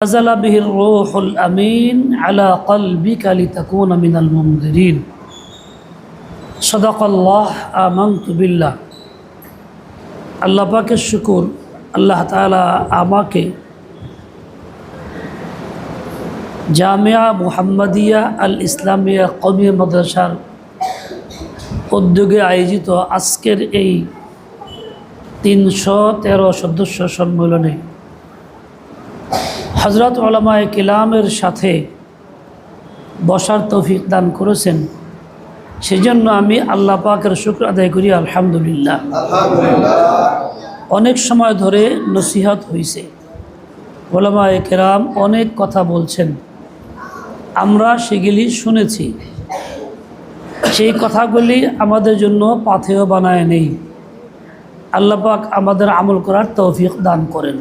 نزل به الروح الأمين على قلبك لتكون من المنذرين صدق الله آمنت بالله আল্লাহ পাকের শুকুর আল্লাহ তাআলা আমাকে জামিয়া মুহাম্মদিয়া আল ইসলামিয়া কমিয়া মাদ্রাসার উদ্যোগে আয়োজিত আজকের এই তিনশো তেরো সদস্য সম্মেলনে হজরত ওলামায় কিলামের সাথে বসার তৌফিক দান করেছেন। সেজন্য আমি আল্লাহ পাকের শুক্র আদায় করি আলহামদুলিল্লাহ। অনেক সময় ধরে নসিহত হয়েছে ওলামায় কেরাম অনেক কথা বলছেন। আমরা সেগুলি শুনেছি। সেই কথাগুলি আমাদের জন্য পাথেয় বানায় নেই। আল্লাপাক আমাদের আমল করার তৌফিক দান করেন।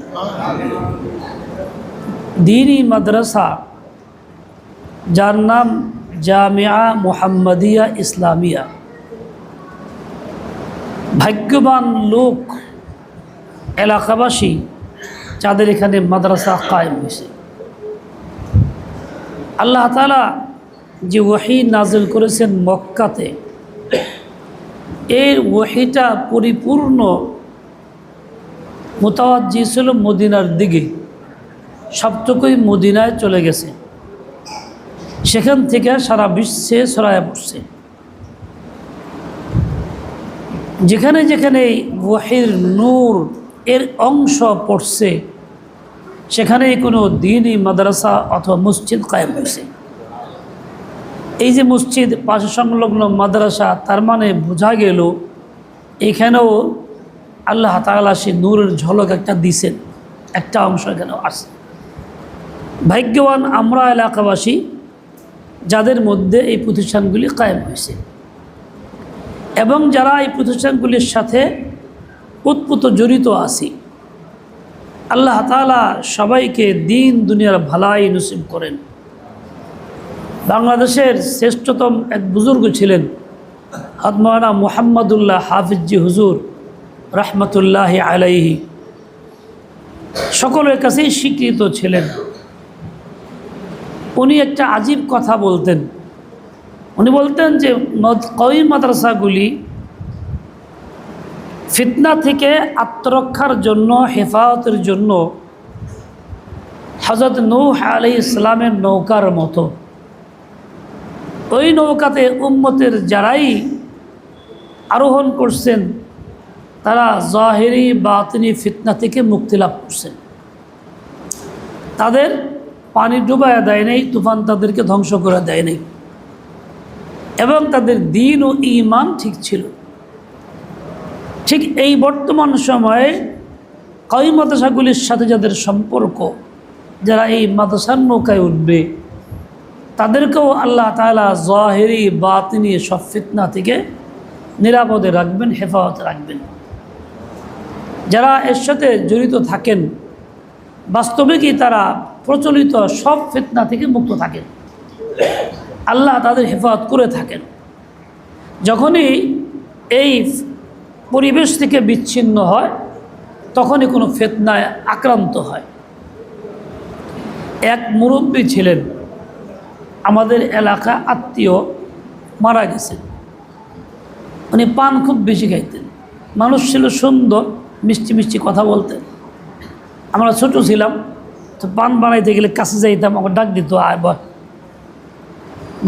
দিনই মাদ্রাসা যার নাম জামিয়া মুহাম্মদিয়া ইসলামিয়া ভাগ্যবান লোক এলাকাবাসী যাদের এখানে মাদ্রাসা কায়েম হয়েছে আল্লাহ তালা যে ওয়াহি নাজিল করেছেন মক্কাতে এর ওয়াহিটা পরিপূর্ণ মোতাবাজি ছিল মদিনার দিকে। সবটুকুই মদিনায় চলে গেছে। সেখান থেকে সারা বিশ্বে ছড়ায় পড়ছে। যেখানে যেখানে ওয়াহির নূর এর অংশ পড়ছে, সেখানেই কোনো দিনই মাদ্রাসা অথবা মসজিদ কায়েম হয়েছে। এই যে মসজিদ পাশে সংলগ্ন মাদ্রাসা, তার মানে বোঝা গেল এখানেও আল্লাহ তাআলা সে নূরের ঝলক একটা দিছেন একটা অংশ এখানেও আসে ভাগ্যবান আমরা এলাকাবাসী যাদের মধ্যে এই প্রতিষ্ঠানগুলি কায়েম হয়েছে। এবং যারা এই প্রতিষ্ঠানগুলির সাথে উৎপুত জড়িত আছি, আল্লাহ তালা সবাইকে দিন দুনিয়ার ভালাই নসিব করেন। বাংলাদেশের শ্রেষ্ঠতম এক বুজুর্গ ছিলেন হদমানা মোহাম্মদুল্লাহ হাফিজি হুজুর রহমতুল্লাহ আলাইহি। সকলের কাছেই স্বীকৃত ছিলেন। উনি একটা আজীব কথা বলতেন। উনি বলতেন যে কই মাদ্রাসাগুলি ফিতনা থেকে আত্মরক্ষার জন্য, হেফাজতের জন্য হজরত নৌহ আলি ইসলামের নৌকার মতো। ওই নৌকাতে উম্মতের যারাই আরোহণ করছেন, তারা জাহেরি, বাতিনি, ফিতনা থেকে মুক্তি লাভ করছেন। তাদের পানি ডুবাইয়া দেয় নেই, তুফান তাদেরকে ধ্বংস করে দেয় নেই। এবং তাদের দিন ও ইমান ঠিক ছিল। ঠিক এই বর্তমান সময়ে কই মাদ্রাসাগুলির সাথে যাদের সম্পর্ক, যারা এই মাদ্রাসার নৌকায় উঠবে, তাদেরকেও আল্লাহ তালা জাহেরি, বাতিনি সব ফিতনা থেকে নিরাপদে রাখবেন, হেফাজতে রাখবেন। যারা এর সাথে জড়িত থাকেন, বাস্তবিকই তারা প্রচলিত সব ফিতনা থেকে মুক্ত থাকেন। আল্লাহ তাদের হেফাজত করে থাকেন। যখনই এই পরিবেশ থেকে বিচ্ছিন্ন হয়, তখনই কোনো ফেতনায় আক্রান্ত হয়। এক মুরব্বী ছিলেন, আমাদের এলাকা আত্মীয় মারা গেছেন। উনি পান খুব বেশি খাইতেন। মানুষ ছিল সুন্দর, মিষ্টি মিষ্টি কথা বলতেন। আমরা ছোট ছিলাম তো পান বানাইতে গেলে কাছে যাইতাম আমার ডাক দিত, আয় বয়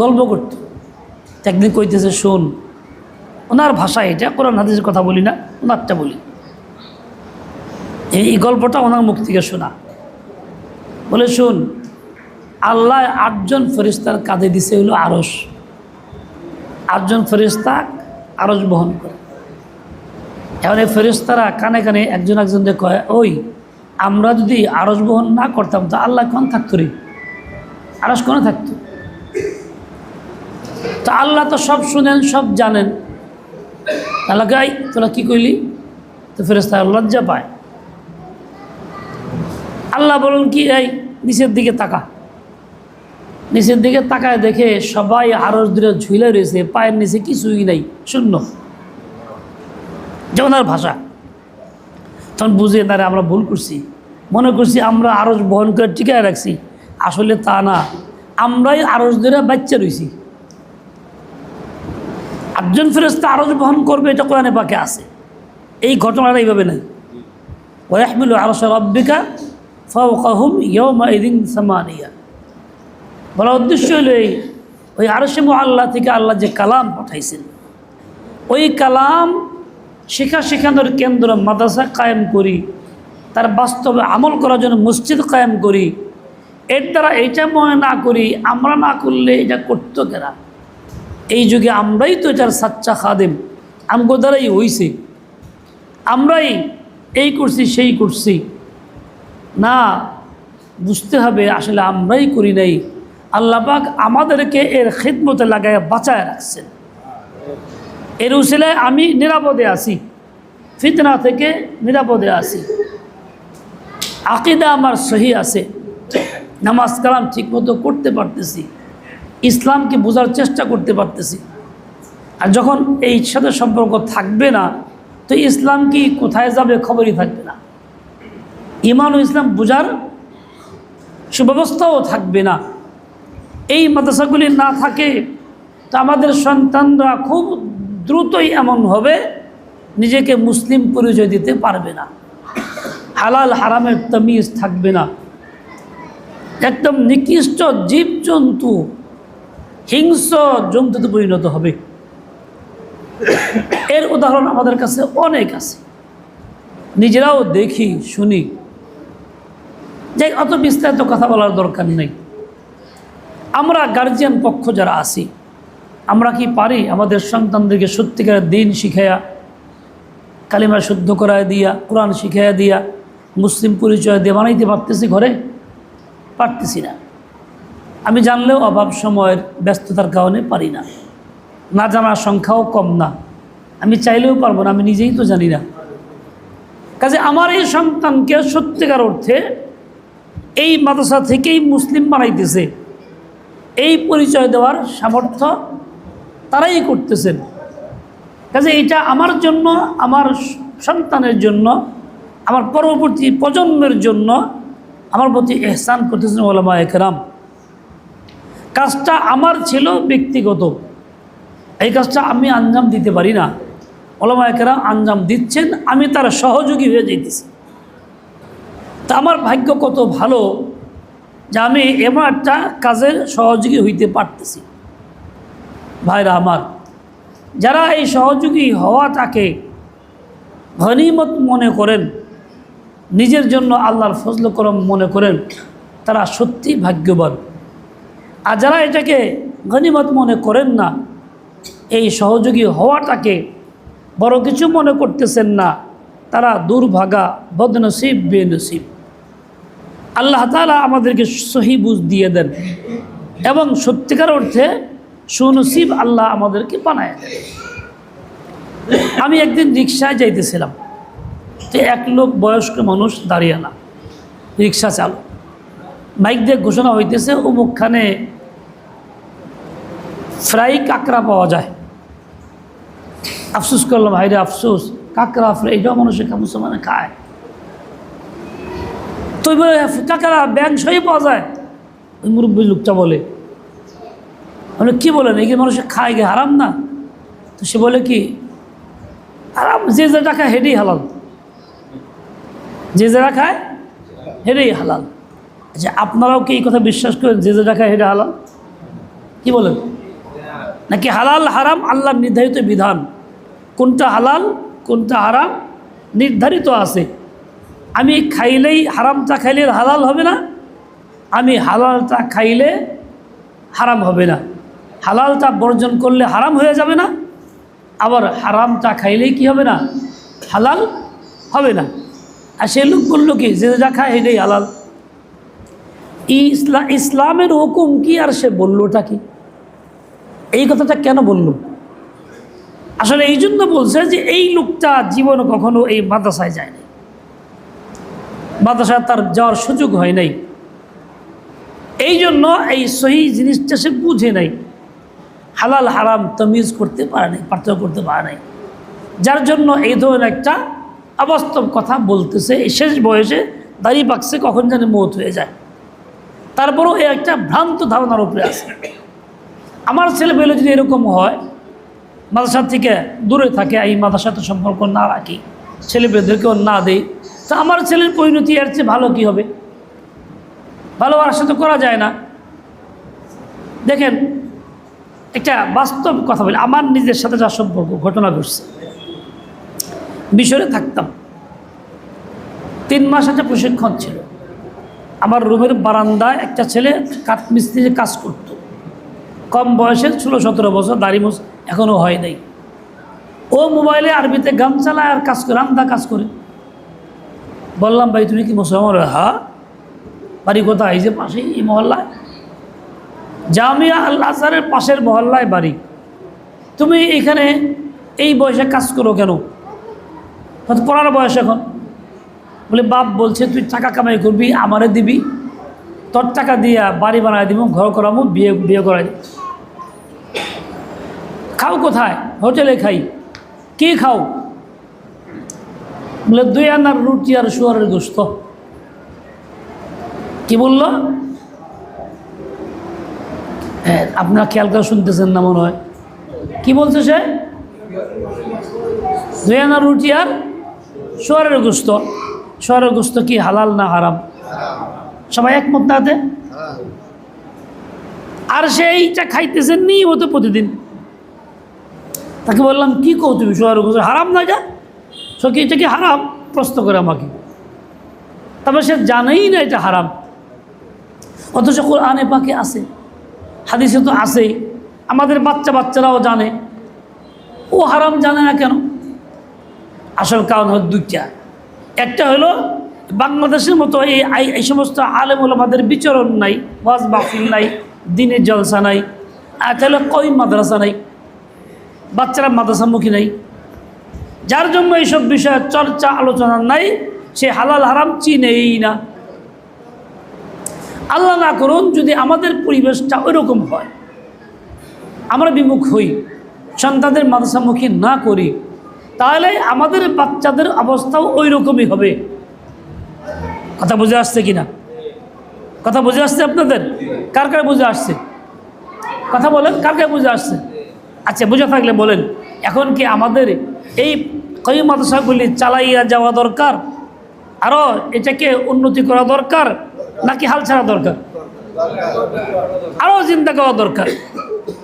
গল্প করতো। একদিন কইতেছে, শোন, ওনার ভাষা এটা, কোরআন, হাদিসের কথা বলি না, ওনারটা বলি। এই গল্পটা ওনার মুখ থেকে শোনা। বলে, শুন, আল্লাহ আটজন ফেরিস্তার কাঁধে দিছে হলো আরস আটজন ফেরিস্তা আরস বহন করে। এখন এই ফেরিস্তারা কানে কানে একজন একজন একজনকে কয়, ওই আমরা যদি আরস বহন না করতাম, তো আল্লাহ কোন থাকতো রে? আরস কোনে থাকতো? তো আল্লাহ তো সব শুনেন, সব জানেন। তাহলে গাই তোরা কী কইলি? তো ফেরেস্তা লজ্জা পায়। আল্লাহ বলুন কি, এই, নিচের দিকে তাকা। নিচের দিকে তাকায় দেখে সবাই আরস দূরে ঝুলে রয়েছে, পায়ের নিচে কিছুই নাই, শূন্য। যেমন ভাষা। তখন বুঝে না আমরা ভুল করছি। মনে করছি আমরা আরস বহন করে টিকায় রাখছি। আসলে তা না। আমরাই আরস ধরে বাচ্চা রয়েছি একজন ফেরস্তা আরস বহন করবে, এটা কোরআনে পাকে আছে। এই ঘটনাটা এইভাবে নেই ওয়াহমিলু আরস রব্বিকা ফাউকাহুম ইয়মা ইদিন সামানিয়া। বলার উদ্দেশ্য হলো এই, ওই আরসে আল্লাহ থেকে আল্লাহ যে কালাম পাঠাইছেন। ওই কালাম শিক্ষা শেখানোর কেন্দ্র মাদ্রাসা কায়েম করি, তার বাস্তবে আমল করার জন্য মসজিদ কায়েম করি। এর দ্বারা এটা মনে না করি, আমরা না করলে এটা করতো কেনা? এই যুগে আমরাই তো এটার সাচ্চা খাদেম, আমগো দ্বারাই হইছে। আমরাই এই করছি, সেই করছি। না, বুঝতে হবে আসলে আমরাই করি নাই। আল্লাপাক আমাদেরকে এর খিদমতে লাগায় বাঁচায় রাখছেন। এর উসিলায় আমি নিরাপদে আছি। ফিতনা থেকে নিরাপদে আছি। আকিদা আমার সহি আছে। নামাজ কালাম ঠিকমতো করতে পারতেছি। ইসলামকে বোঝার চেষ্টা করতে পারতেছি। আর যখন এই সাথে সম্পর্ক থাকবে না, তো ইসলাম কি কোথায় যাবে খবরই থাকবে না। ইমান ও ইসলাম বোঝার সুব্যবস্থাও থাকবে না। এই মাদ্রাসাগুলি না থাকে, তো আমাদের সন্তানরা খুব দ্রুতই এমন হবে, নিজেকে মুসলিম পরিচয় দিতে পারবে না। হালাল হারামের তমিজ থাকবে না। একদম নিকৃষ্ট জীবজন্তু, হিংস্র জন্তুতে পরিণত হবে। এর উদাহরণ আমাদের কাছে অনেক আছে। নিজেরাও দেখি, শুনি। যে অত বিস্তারিত কথা বলার দরকার নেই। আমরা গার্জিয়ান পক্ষ যারা আছি আমরা কি পারি? আমাদের সন্তানদেরকে সত্যিকারের দিন শিখাইয়া, কালিমা শুদ্ধ করায় দিয়া, কোরআন শিখাইয়া দিয়া, মুসলিম পরিচয় দিয়ে বানাইতে পারতেছি ঘরে? পারতেছি না। আমি জানলেও অভাব সময়ের ব্যস্ততার কারণে পারি না। না জানার সংখ্যাও কম না। আমি চাইলেও পারব না, আমি নিজেই তো জানি না। কাজে আমার এই সন্তানকে সত্যিকার অর্থে এই মাদ্রাসা থেকেই মুসলিম বানাইতেছে। এই পরিচয় দেওয়ার সামর্থ্য তারাই করতেছেন। কাজে এটা আমার জন্য, আমার সন্তানের জন্য, আমার পরবর্তী প্রজন্মের জন্য আমার প্রতি এহসান করতেছেন ওলামা একরাম। কাজটা আমার ছিল ব্যক্তিগত। এই কাজটা আমি আঞ্জাম দিতে পারি না। ওলামা একরাম আঞ্জাম দিচ্ছেন, আমি তার সহযোগী হয়ে যেতেছি তা আমার ভাগ্য কত ভালো যে আমি এমন একটা কাজের সহযোগী হইতে পারতেছি। ভাইরা আমার যারা এই সহযোগী হওয়াটাকে ঘনিমত মনে করেন, নিজের জন্য আল্লাহর ফজল করম মনে করেন, তারা সত্যি ভাগ্যবান। আর যারা এটাকে গনিমত মনে করেন না, এই সহযোগী হওয়াটাকে বড় কিছু মনে করতেছেন না, তারা দুর্ভাগা, বদনসিব, বেনসিব। আল্লাহ তালা আমাদেরকে সহি বুঝ দিয়ে দেন এবং সত্যিকার অর্থে সুনসিব আল্লাহ আমাদেরকে বানায় আমি একদিন রিক্সায় যাইতেছিলাম, তো এক লোক বয়স্ক মানুষ দাঁড়িয়ে না, রিক্সা চালু মাইক দিয়ে ঘোষণা হইতেছে, অমুকখানে ফ্রাই কাঁকড়া পাওয়া যায়। আফসোস করলাম হাইরে আফসোস, কাঁকড়া ফ্রাই, এটাও মানুষের মুসলমানে খায়। তো কাঁকড়া ব্যাং সহি পাওয়া যায়। ওই মুরব্বী লোকটা বলে মানে কী বলেন এই মানুষের খায় গে হারাম না? তো সে বলে কি আরাম যে যেটা খায় হেডেই হালাল। যে যেটা খায় হেডেই হালাল। আচ্ছা আপনারাও কি এই কথা বিশ্বাস করেন যে যেটা খায় হেডে হালাল? কি বলেন? নাকি হালাল হারাম আল্লাহর নির্ধারিত বিধান? কোনটা হালাল, কোনটা হারাম? নির্ধারিত আছে। আমি খাইলেই হারামটা খাইলে হালাল হবে না, আমি হালালটা খাইলে হারাম হবে না। হালালটা বর্জন করলে হারাম হয়ে যাবে না। আবার হারামটা খাইলেই কি হবে না? হালাল হবে না। আর সে লোক বলল কি যে যা খায় সেটাই হালাল। ইসলা ইসলামের হুকুম কি? আর সে বললোটা কি? এই কথাটা কেন বলল? আসলে এই জন্য বলছে যে এই লোকটা জীবনে কখনো এই মাদ্রাসায় যায়নি মাদ্রাসায় তার যাওয়ার সুযোগ হয় নাই। এই জন্য এই সহি জিনিসটা সে বুঝে নাই। হালাল, হারাম তমিজ করতে পারে নাই, পার্থক্য করতে পারে নাই। যার জন্য এই ধরনের একটা অবাস্তব কথা বলতেছে শেষ বয়সে দাড়ি পাকছে, কখন জানি মত হয়ে যায়। তারপরেও এ একটা ভ্রান্ত ধারণার উপরে আছে। আমার ছেলে পেলে যদি এরকম হয় মাদ্রাসার থেকে দূরে থাকে এই মাদ্রাসার সাথে সম্পর্ক না রাখি, ছেলে পেলেদেরকেও না দেই, তা আমার ছেলের পরিণতি এর চেয়ে ভালো কী হবে? ভালো আর সাথে করা যায় না। দেখেন একটা বাস্তব কথা বলি। আমার নিজের সাথে যা সম্পর্ক, ঘটনা ঘটছে। মিশরে থাকতাম। তিন মাস একটা প্রশিক্ষণ ছিল। আমার রুমের বারান্দায় একটা ছেলে কাঠমিস্ত্রির কাজ করত। কম বয়সে ষোলো, সতেরো বছর, দাড়ি মোস এখনও হয় নাই। ও মোবাইলে আরবিতে গান চালায় আর কাজ করে রান্দা কাজ করে। বললাম, ভাই, তুমি কি মুসলমান? হ্যাঁ। বাড়ি কোথায়? এই যে পাশেই এই মহল্লায়। জামিয়া আল আজহারের পাশের মহল্লায় বাড়ি। তুমি এখানে এই বয়সে কাজ করো কেন? হয়তো পড়ার বয়স এখন। বলে, বাপ বলছে, তুই টাকা কামাই করবি, আমারে দিবি। তোর টাকা দিয়া বাড়ি বানায় দিব, ঘর করামো, বিয়ে বিয়ে করাই খাও কোথায়? হোটেলে খাই। কি খাও? বলে, দুই আনার রুটি আর শুয়ারের গোস্ত কি বলল? আপনারা খেয়াল করে শুনতেছেন না মনে হয়। কি বলছে সে? দুই আনা রুটি আর সোয়ারের গোস্ত। সোয়ারের গোস্ত কি হালাল না হারাম? সবাই একমত না হাতে? আর সে এইটা খাইতেছেন নিয়মিত প্রতিদিন। তাকে বললাম, কি কৌ তুমি সোয়ারের গোস্ত? হারাম না যা সকি এটা কি হারাম? প্রশ্ন করে আমাকে। তবে সে জানেই না এটা হারাম। অথচ কোরআনে পাকে আছে। হাদিসে তো আছেই আমাদের বাচ্চা বাচ্চারাও জানে। ও হারাম জানে না কেন? আসল কারণ হলো দুইটা। একটা হলো, বাংলাদেশের মতো এই এই সমস্ত আলেম আমাদের বিচরণ নাই, ওয়াজ মাহফিল নাই, দিনের জলসা নাই। আর একটা হলো কই মাদ্রাসা নাই। বাচ্চারা মাদ্রাসামুখী নাই। যার জন্য এইসব বিষয়ে চর্চা, আলোচনা নাই, সে হালাল হারাম চিনেই না। আল্লাহ না করুন যদি আমাদের পরিবেশটা ওইরকম হয়। আমরা বিমুখ হই, সন্তানদের মাদ্রাসামুখী না করি, তাহলে আমাদের বাচ্চাদের অবস্থাও ওই রকমই হবে। কথা বুঝে আসছে কি না কথা বুঝে আসছে আপনাদের? কার কার বুঝে আসছে? কথা বলেন, কার কার বুঝে আসছে? আচ্ছা বুঝে থাকলে বলেন, এখন কি আমাদের এই কই মাদ্রাসাগুলি চালাইয়া যাওয়া দরকার? আরও এটাকে উন্নতি করা দরকার? নাকি হাল ছাড়া দরকার? আরও চিন্তা করা দরকার।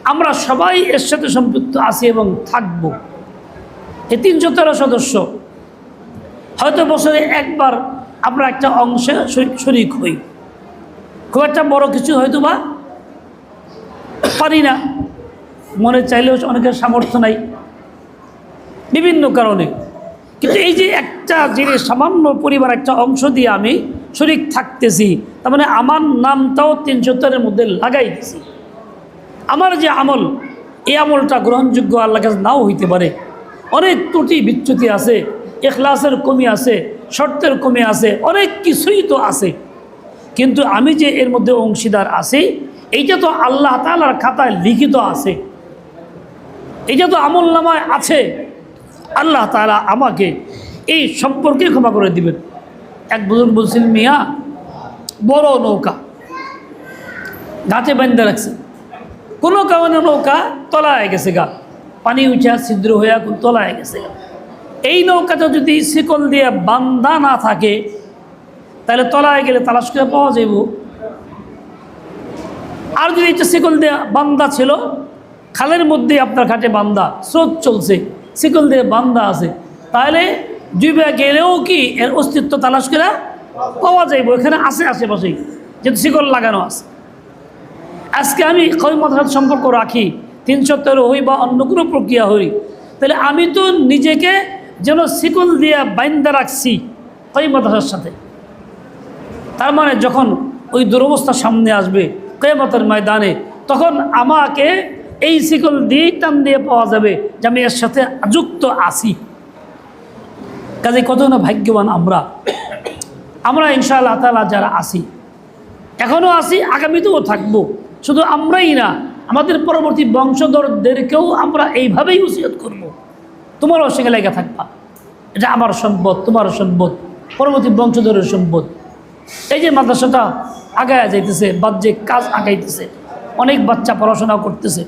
আমরা সবাই এর সাথে সম্পৃক্ত আছি এবং থাকব। এই তিনশো তেরো সদস্য। হয়তো বছরে একবার আমরা একটা অংশে শরি- শরিক হই। খুব একটা বড় কিছু হয়তো বা পারি না। মনে চাইলেও অনেকের সামর্থ্য নাই। বিভিন্ন কারণে। কিন্তু এই যে একটা জিনিস সামান্য পরিবার একটা অংশ দিয়ে আমি শরিক থাকতেছি। তার মানে আমার নামটাও তিনশো তেরোর মধ্যে লাগাই দিছি। আমার যে আমল, এই আমলটা গ্রহণযোগ্য আল্লাহ কাছে নাও হইতে পারে। অনেক ত্রুটি বিচ্যুতি আছে, এখলাসের কমি আছে, শর্তের কমি আছে, অনেক কিছুই তো আছে। কিন্তু আমি যে এর মধ্যে অংশীদার আছি, এইটা তো আল্লাহ তালার খাতায় লিখিত আছে। এইটা তো আমল নামায় আছে। আল্লাহ তালা আমাকে এই সম্পর্কে ক্ষমা করে দিবেন। এক বুজুর্গ বলছিলেন মিয়া, বড় নৌকা গাছে বেঁধে রাখছে। কোনো কারণে নৌকা তলায় গেছে গা। পানি উঠা ছিদ্র হইয়া কোন তলায় গেছে গা। এই নৌকাটা যদি শিকল দিয়ে বান্ধা না থাকে, তাহলে তলায় গেলে তালাশ করে পাওয়া যাইব। আর যদি এটা শিকল দিয়ে বান্দা ছিল, খালের মধ্যে আপনার ঘাটে বান্দা, স্রোত চলছে, শিকল দিয়ে বান্দা আছে, তাহলে ডুবে গেলেও কি এর অস্তিত্ব তালাশ করে পাওয়া যাইব? এখানে আছে আশেপাশেই, যেহেতু শিকল লাগানো আছে। আজকে আমি কই মাদ্রাসার সম্পর্ক রাখি তিনশো তেরো হই বা অন্য কোনো প্রক্রিয়া হই, তাহলে আমি তো নিজেকে যেন শিকল দিয়ে বাইন্দা রাখছি কই মাদ্রাসার সাথে। তার মানে যখন ওই দুরবস্থা সামনে আসবে কেমতের ময়দানে, তখন আমাকে এই শিকল দিয়েই টান দিয়ে পাওয়া যাবে যে আমি এর সাথে যুক্ত আছি। কাজে কত না ভাগ্যবান আমরা। আমরা ইনশাআল্লাহ তালা যারা আছি এখনও আছি, আগামীতেও থাকব। শুধু আমরাই না, আমাদের পরবর্তী বংশধরদেরকেও আমরা এইভাবেই উচিত করব। তোমারও সেখানে লেগে থাকবা। এটা আমার সম্পদ তোমার সম্পদ, পরবর্তী বংশধরের সম্পদ। এই যে মাদ্রাসাটা আগায় যাইতেছে, বাহ্যিক কাজ আগাইতেছে, অনেক বাচ্চা পড়াশোনা করতেছে,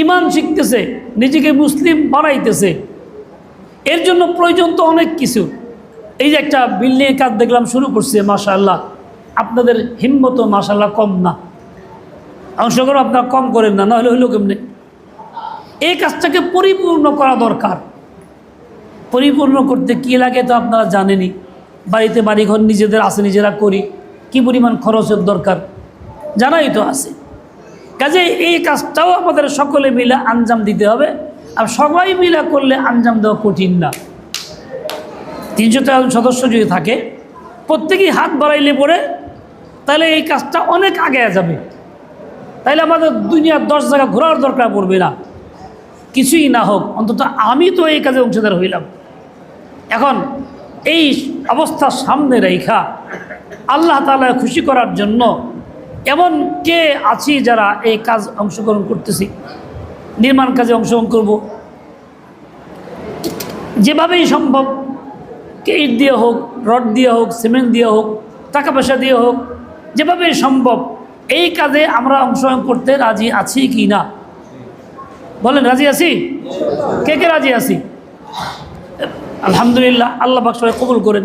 ইমান শিখতেছে, নিজেকে মুসলিম বানাইতেছে এর জন্য প্রয়োজন তো অনেক কিছু। এই যে একটা বিল্ডিংয়ের কাজ দেখলাম, শুরু করছে, মাশাআল্লাহ। আপনাদের হিম্মত মাশাআল্লাহ কম না। অংশগ্রহণ আপনারা কম করেন না, নাহলে হইল কেমনে? এই কাজটাকে পরিপূর্ণ করা দরকার। পরিপূর্ণ করতে কী লাগে তো আপনারা জানেনই। বাড়িতে বাড়িঘর নিজেদের আছে, নিজেরা করি। কি পরিমাণ খরচের দরকার? জানাই তো আছে। কাজে এই কাজটাও আমাদের সকলে মিলে আঞ্জাম দিতে হবে। আর সবাই মিলে করলে আঞ্জাম দেওয়া কঠিন না। তিনশো তেরো সদস্য যদি থাকে, প্রত্যেকেই হাত বাড়াইলে পরে তাহলে এই কাজটা অনেক আগে যাবে। তাইলে আমাদের দুনিয়ার দশ জায়গা ঘোরার দরকার পড়বে না। কিছুই না হোক, অন্তত আমি তো এই কাজে অংশীদার হইলাম। এখন এই অবস্থা সামনে রেখা আল্লাহ তালা খুশি করার জন্য এমন কে আছি যারা এই কাজ অংশগ্রহণ করতেছি? নির্মাণ কাজে অংশগ্রহণ করব। যেভাবেই সম্ভব, ইট দিয়ে হোক, রড দিয়ে হোক, সিমেন্ট দিয়ে হোক, টাকা পয়সা দিয়ে হোক, যেভাবেই সম্ভব, এই কাজে আমরা অংশগ্রহণ করতে রাজি আছি কি না? বলেন, রাজি আছি? কে কে রাজি আছি? আলহামদুলিল্লাহ, আল্লাহ পাক সবাই কবুল করেন।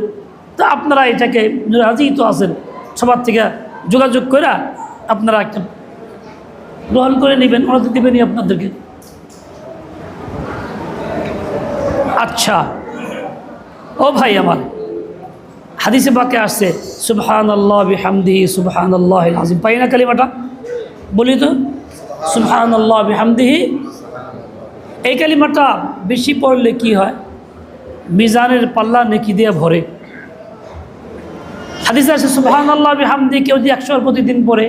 তো আপনারা এটাকে রাজি তো আছেন, সবার থেকে যোগাযোগ করে আপনারা একটা গ্রহণ করে নেবেন ওরা তো দেবেনই আপনাদেরকে। আচ্ছা। ও ভাই আমার, হাদিসে বাকে আসছে সুবহান আল্লাহ বিহামদিহি সুবহান আল্লাহ আজিম পাই না কালিমাটা? বলি তো সুবহান আল্লাহ বিহামদিহি। এই কালিমাটা বেশি পড়লে কি হয়? মিজানের পাল্লা নেকি দিয়ে ভরে। হাদিসে আছে সুবহান আল্লাহ বিহামদি কেউ যদি একশোর প্রতিদিন পড়ে,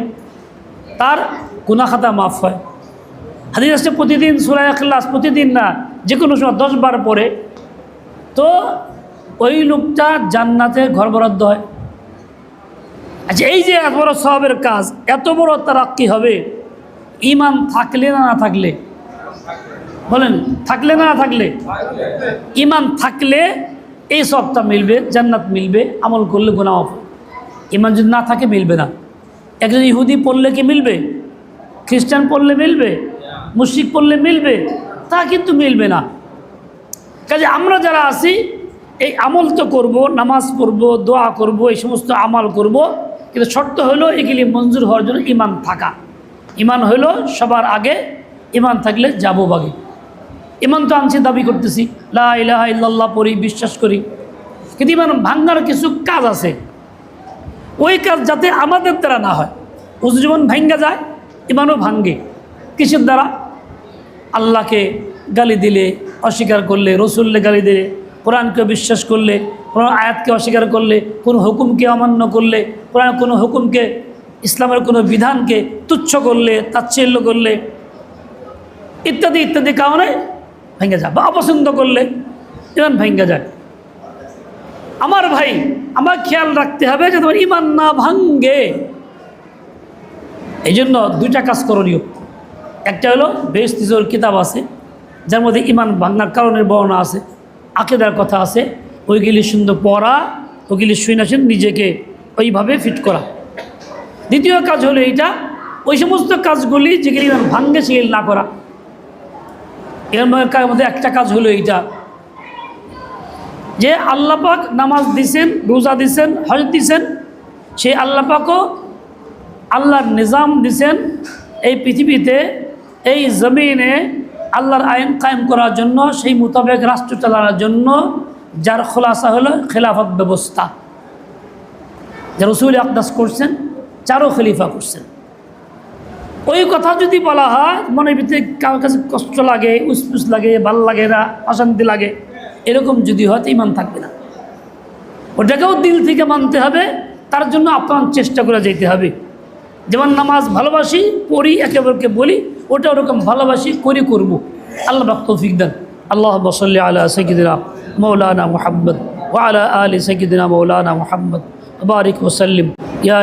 তার গুনাখাতা মাফ হয়। হাদিস আছে, প্রতিদিন সুরায় ক্লাস প্রতিদিন না যে কোনো সময় দশ বার পড়ে, তো ওই লোকটা জান্নাতে ঘর বরাদ্দ হয়। আচ্ছা এই যে এত বড় সবের কাজ, এত বড় তারাক্কি হবে ইমান থাকলে না না থাকলে? বলেন, থাকলে না থাকলে? ইমান থাকলে এই সবটা মিলবে, জান্নাত মিলবে, আমল করলে গুণা মাফ ইমান যদি না থাকে, মিলবে না। একজন ইহুদি পড়লে কি মিলবে? খ্রিস্টান পড়লে মিলবে? মুশরিক পড়লে মিলবে? তা কিন্তু মিলবে না। কাজে আমরা যারা আছি, এই আমল তো করব, নামাজ পড়ব, দোয়া করব, এই সমস্ত আমল করব, কিন্তু শর্ত হলো এগুলি মঞ্জুর হওয়ার জন্য ইমান থাকা। ইমান হলো সবার আগে ইমান থাকলে যাব বাগে। ইমান তো আনছি, দাবি করতেছি, লা ইলাহা পড়ি, বিশ্বাস করি। কিন্তু ইমান ভাঙ্গার কিছু কাজ আছে। ওই কাজ যাতে আমাদের দ্বারা না হয়। উজু জীবন ভাঙ্গা যায় ইমানও ভাঙ্গে। কিসের দ্বারা? আল্লাহকে গালি দিলে, অস্বীকার করলে রসুল্লে গালি দিলে, কোরআনকে বিশ্বাস করলে কোনো আয়াতকে অস্বীকার করলে, কোনো হুকুমকে অমান্য করলে, কোরআন কোনো হুকুমকে, ইসলামের কোনো বিধানকে তুচ্ছ করলে, তাচ্ছিল্য করলে, ইত্যাদি ইত্যাদি কারণে ভেঙে যায় বা অপছন্দ করলে ইমান ভেঙে যায়। আমার ভাই, আমার খেয়াল রাখতে হবে যে তোমার ইমান না ভাঙ্গে এই জন্য দুইটা কাজ করণীয়। একটা হলো বেশ তিজোর কিতাব আছে, যার মধ্যে ইমান ভাঙ্গার কারণের বর্ণনা আছে, আকেদার কথা আছে, ওইগুলি সুন্দর পড়া, ওইগুলি শুনেছেন নিজেকে ওইভাবে ফিট করা। দ্বিতীয় কাজ হলো এইটা, ওই সমস্ত কাজগুলি যেগুলি ইমান ভাঙ্গে সেগুলি না করা। এর মধ্যে একটা কাজ হলো এইটা, যে আল্লাপাক নামাজ দিছেন, রোজা দিছেন, হজ দিছেন, সেই আল্লাপাকও আল্লাহর নিজাম দিছেন, এই পৃথিবীতে এই জমিনে আল্লাহর আইন কায়েম করার জন্য, সেই মোতাবেক রাষ্ট্র চালানোর জন্য যার খোলাসা হলো খেলাফত ব্যবস্থা। যা রসুল আকদাস করছেন চারও খলিফা করছেন। ওই কথা যদি বলা হয়, মনের ভিতরে কারোর কাছে কষ্ট লাগে, উসপুস লাগে, ভালো লাগে না, অশান্তি লাগে, এরকম যদি হয় তো ইমান থাকবে না। ওটাকেও দিল থেকে মানতে হবে, তার জন্য আপনার চেষ্টা করে যেতে হবে। যেমন নামাজ ভালোবাসি, পড়ি একেবারে বলি ওটা ওরকম ভালোবাসি, করে করব। আল্লাহ তৌফিক দেন। আল্লাহ বসল্লি আলা সঈদিনা মৌলানা মোহাম্মদ ওয়ালা আলী সঈদিনা মৌলানা মোহাম্মদ। বারিক ওসাল্লিম ইয়া